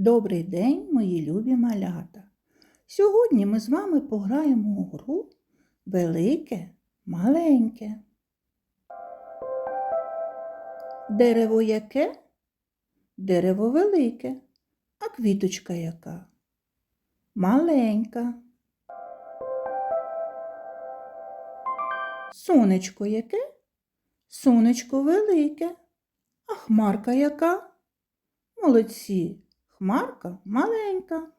Добрий день, мої любі малята. Сьогодні ми з вами пограємо у гру Велике, маленьке. Дерево яке? Дерево велике, а квіточка яка? Маленька. Сонечко яке? Сонечко велике, а хмарка яка? Молодці, хмарка маленька.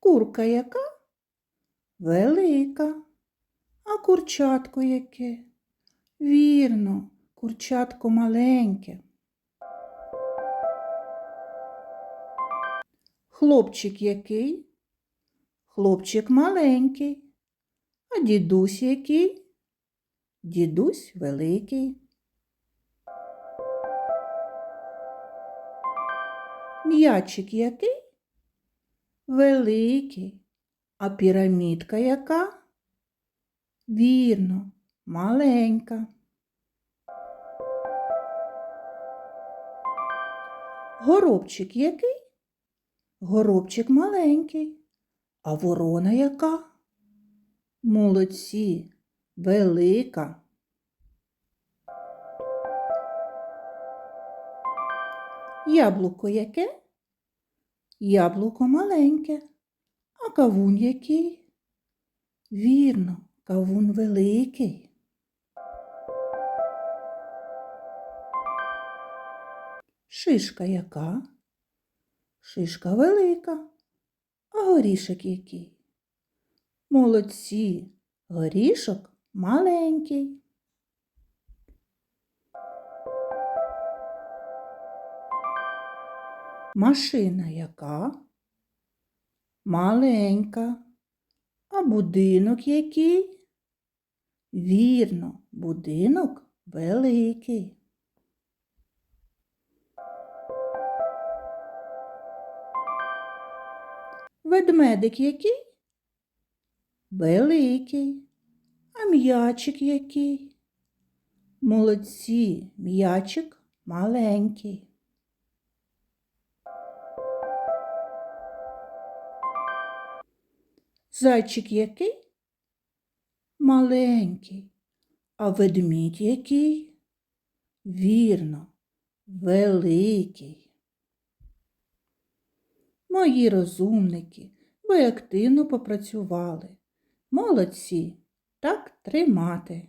Курка яка? Велика. А курчатко яке? Вірно, курчатко маленьке. Хлопчик який? Хлопчик маленький. А дідусь який? Дідусь великий. М'ячик який? Великий. А пірамідка яка? Вірно, маленька. Горобчик який? Горобчик маленький. А ворона яка? Молодці, велика. Яблуко яке? Яблуко маленьке. А кавун який? Вірно, кавун великий. Шишка яка? Шишка велика. А горішок який? Молодці, горішок маленький. Машина яка? Маленька. А будинок який? Вірно, будинок великий. Ведмедик який? Великий. А м'ячик який? Молодці, м'ячик маленький. Зайчик який? Маленький. А ведмідь який? Вірно, великий. Мої розумники, ви активно попрацювали. Молодці, так тримати.